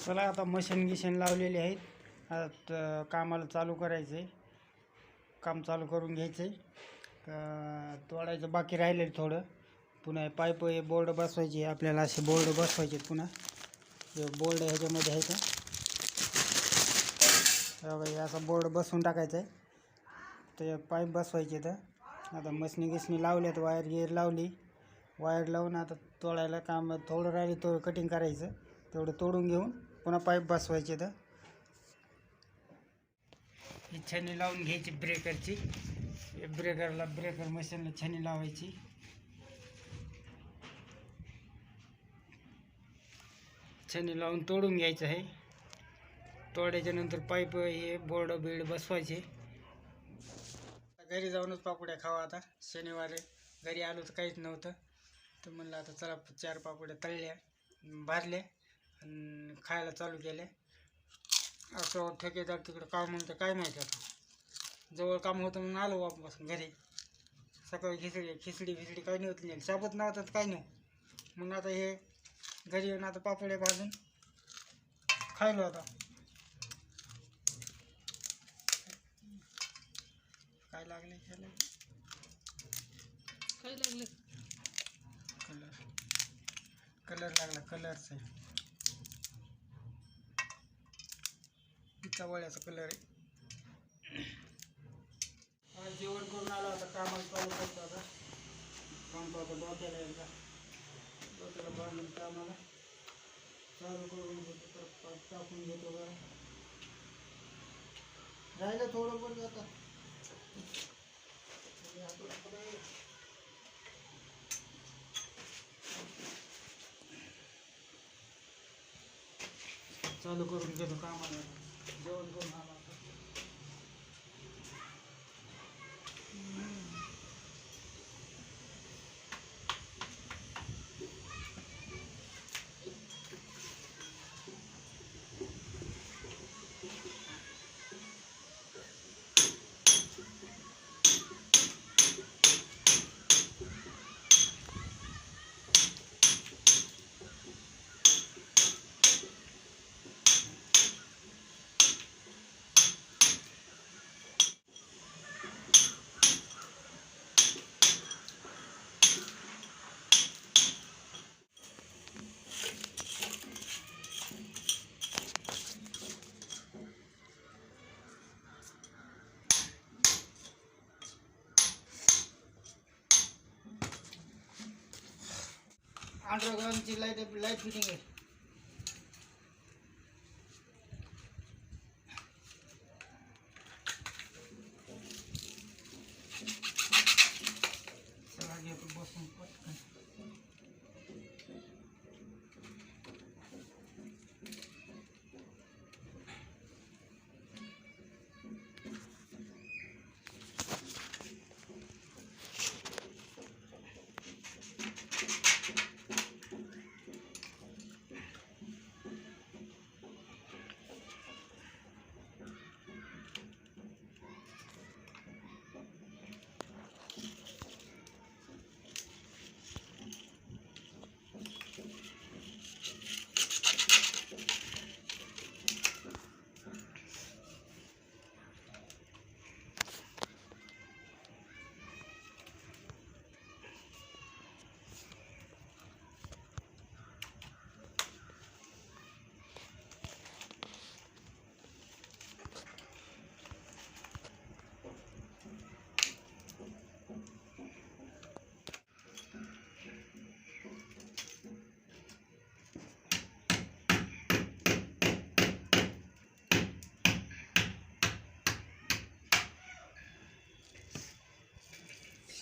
चला आता मशीन गिशीन लावलेली आहेत. आता कामाला चालू करायचं आहे काम चालू करून घ्यायचं आहे तोडायचं बाकी राहिलं आहे थोडं. पुन्हा पाईप हे बोर्ड बसवायचे. आपल्याला असे बोर्ड बसवायचे पुन्हा. हे बोर्ड ह्याच्यामध्ये आहे का? असा बोर्ड बसवून टाकायचा आहे ते पाईप बसवायचे तर आता मशनी गिसनी लावल्यात वायर गिअर लावली. वायर लावून आता तोडायला काम थोडं राहिले तो कटिंग करायचं. तेवढं तोडून घेऊन पुन्हा पाईप बसवायचे तर ही छणी लावून घ्यायची ब्रेकरची ब्रेकरला ब्रेकर मशीनला छणी लावायची. छणी लावून तोडून घ्यायचं आहे. तोडायच्या नंतर पाईप हे बोर्ड बिल्ड बसवायचे. घरी जाऊनच पापड्या खावा आता. शनिवारी घरी आलो तर काहीच नव्हतं. तर म्हणलं आता चला चार पापड्या तळल्या भाजल्या खायला चालू केल्या असं ठेकेदार तिकडं काम म्हणतं काय माहिती आता. जवळ काम होतं म्हणून आलो वापस घरी. सकाळी खिचडी खिचडी खिचडी काही नव्हती नेली. शाबत नव्हतं तर काही नव्हतं मग आता हे घरी येऊन आता पापड्या भाजून खायलो आता. काय लागले ह्याला काय लागलं? कलर कलर लागला. कलरचा आहे वळ्याचा कलर आहे. जेवण करून आलो आता कामाला चालू करतो आता. काम पाहतो डोक्याला एकदा डोक्याला बांधून कामाला. चालू करून घेतो तर टाकून घेतो बरं राहिलं थोडं पण आता? चालू करून घेतो कामाला जेवण करून अंडरग्राऊंडची लाइट लाइट फिटिंग आहे चला घेतो बसून पटकन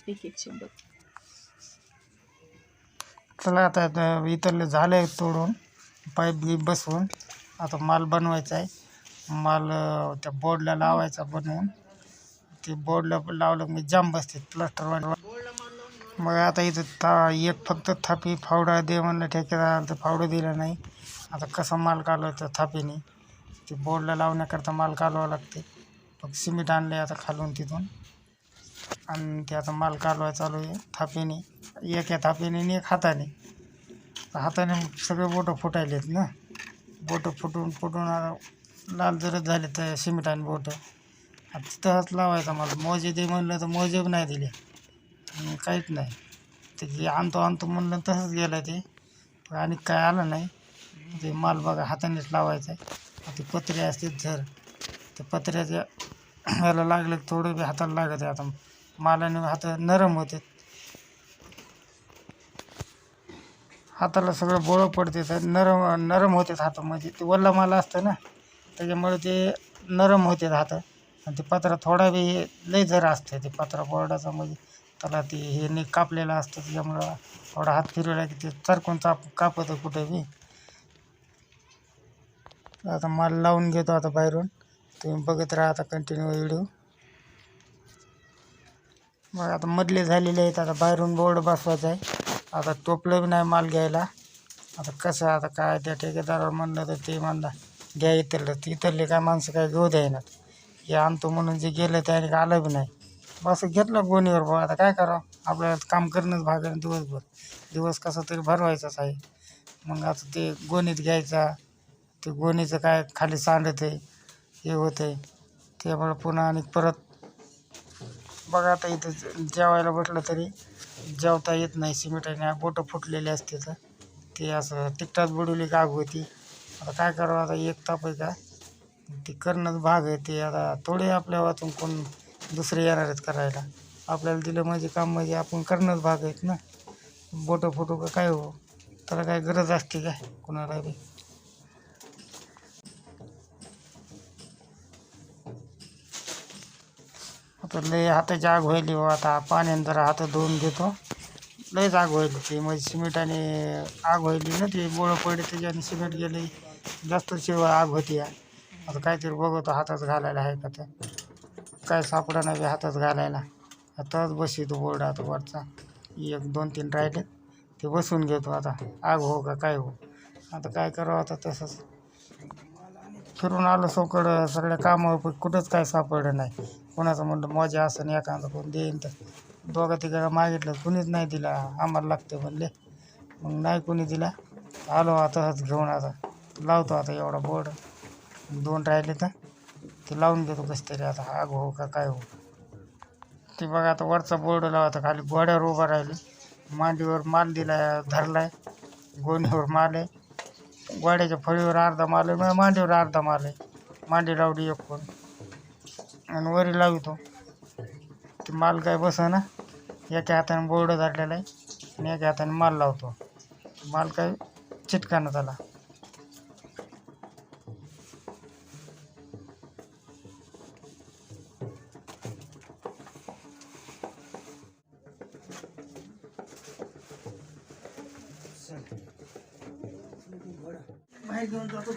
एक एक शंभर. चला आता आता झालं झाले तोडून पाईप बीप बसवून आता माल बनवायचा आहे. माल अं, त्या बोर्डला लावायचा बनवून. ते बोर्डला लावलं की जाम बसते प्लास्टर मग आता इथं था एक फक्त थापी फावडा दे म्हणलं ठेकेदार तर फावडं दिलं नाही. आता कसा माल कालवायचा थापीने. ते बोर्डला लावण्याकरता माल कालवावा लागते. मग सिमेंट आणले आता खालून तिथून. आणि ते आता माल कालवाय चालू आहे थापीने. एक या थापीने आणि एक हाताने. हाताने सगळे बोटं फुटायलेत ना. बोटं फुटून फुटून लाल जरच झाले तर सिमेंट आणि बोटं. तिथंच लावायचा मला. मोजे दे म्हणलं तर मोजे पण नाही दिले. आणि काहीच नाही. ते जे आणतो आणतो म्हणलं तसंच गेलं ते. आणि काय आलं नाही. ते माल बघा हातानेच लावायचा आहे. ते पत्रे असते झर ते पत्र्याच्या ह्याला लागलं थोडं बी हाताला लागत आहे आता. मालाने हात नरम होते हाताला सगळं बोळं पडते तर नरम नरम होतात हात. म्हणजे ते वल्ला माल असतं ना त्याच्यामुळे ते नरम होतात हात. आणि ते पत्रा थोडा बी लय जर असते ते पत्रा बोर्डाचा म्हणजे त्याला ते हे नाही कापलेलं असतं त्याच्यामुळं थोडा हात फिरवला की ते चरकून चाप कापतं कुठे बी. आता माल लावून घेतो आता बाहेरून. तुम्ही बघत राहा आता कंटिन्यू व्हिडिओ मग आता मधले झालेले आहेत आता बाहेरून बोर्ड बसवायचा आहे. आता टोपलं बी नाही माल घ्यायला. आता कसं आता काय त्या ठेकेदारावर म्हणलं तर ते म्हणलं घ्या इतरलं तर इतरले काय माणसं काय घेऊ द्यायना हे आणतो म्हणून जे गेलं त्याने काय आलं बी नाही. बस घेतलं गोणीवर भाऊ आता काय करावं? आपल्याला काम करणंच भाग आहे ना दिवसभर. दिवस कसा तरी भरवायचाच आहे. मग आता ते गोणीत घ्यायचा. ते गोणीचं काय खाली सांडत आहे हे होतं आहे त्यामुळे पुन्हा आणि परत बघा आता इथं जेवायला बसलं तरी जेवता येत नाही. सिमेंटाने बोटं फुटलेले असते तर ते असं तिकटात बुडवली का होती. आता काय करावं? आता एक ताप आहे का? ते करणंच भाग आहे. ते आता थोडे आपल्या वाचून कोण दुसरे येणार आहेत करायला. आपल्याला दिलं म्हणजे काम म्हणजे आपण करणंच भाग आहेत ना. बोटं फुटू का काय हो? त्याला काय गरज असते काय कोणाला बी आता लय हाताची आग व्हायली हो आता पाण्याने जरा हात धुवून घेतो. लयच आग व्हायली ते म्हणजे सिमेंटाने आग व्हायली ना ती बोळं पडली त्याच्याने सिमेंट गेले. जास्त शिवाय आग होती या. आता काहीतरी बघतो हातात घालायला आहे का तर. काय सापडा नाही हातात घालायला. आताच बसतो बोर्ड आता वरचा. एक दोन तीन राहिले. ते बसून घेतो आता. आग हो का काय हो? आता काय करावं आता तसंच. फिरून आलो सोकडं सगळ्या कामावर कुठंच काय सापडलं नाही. कोणाचं म्हणलं मजा असं एखादं कोण देईन. तर दोघा तिघा मागितलं कुणीच नाही दिला. आम्हाला लागते म्हणले. मग नाही कुणी दिला. आलो आता घेऊन आता. लावतो आता एवढा बोर्ड. दोन राहिले तर. ते लावून घेतो कसं तरी आता. आग हो का काय हो ते बघा आता वरचा बोर्ड लावता. खाली गोड्यावर उभा राहिली. मांडीवर माल दिलाय धरलाय. गोणीवर माल आहे. गोड्याच्या फळीवर अर्धा माल आहे. मांडीवर अर्धा माल आहे. मांडी लावली एक कोण आणि वरी लावितो. ते माल काय बसना एका हाताने बोर्ड धरलेला आहे आणि एका हाताने माल लावतो. माल काय चिटकाना त्याला घेऊन जातो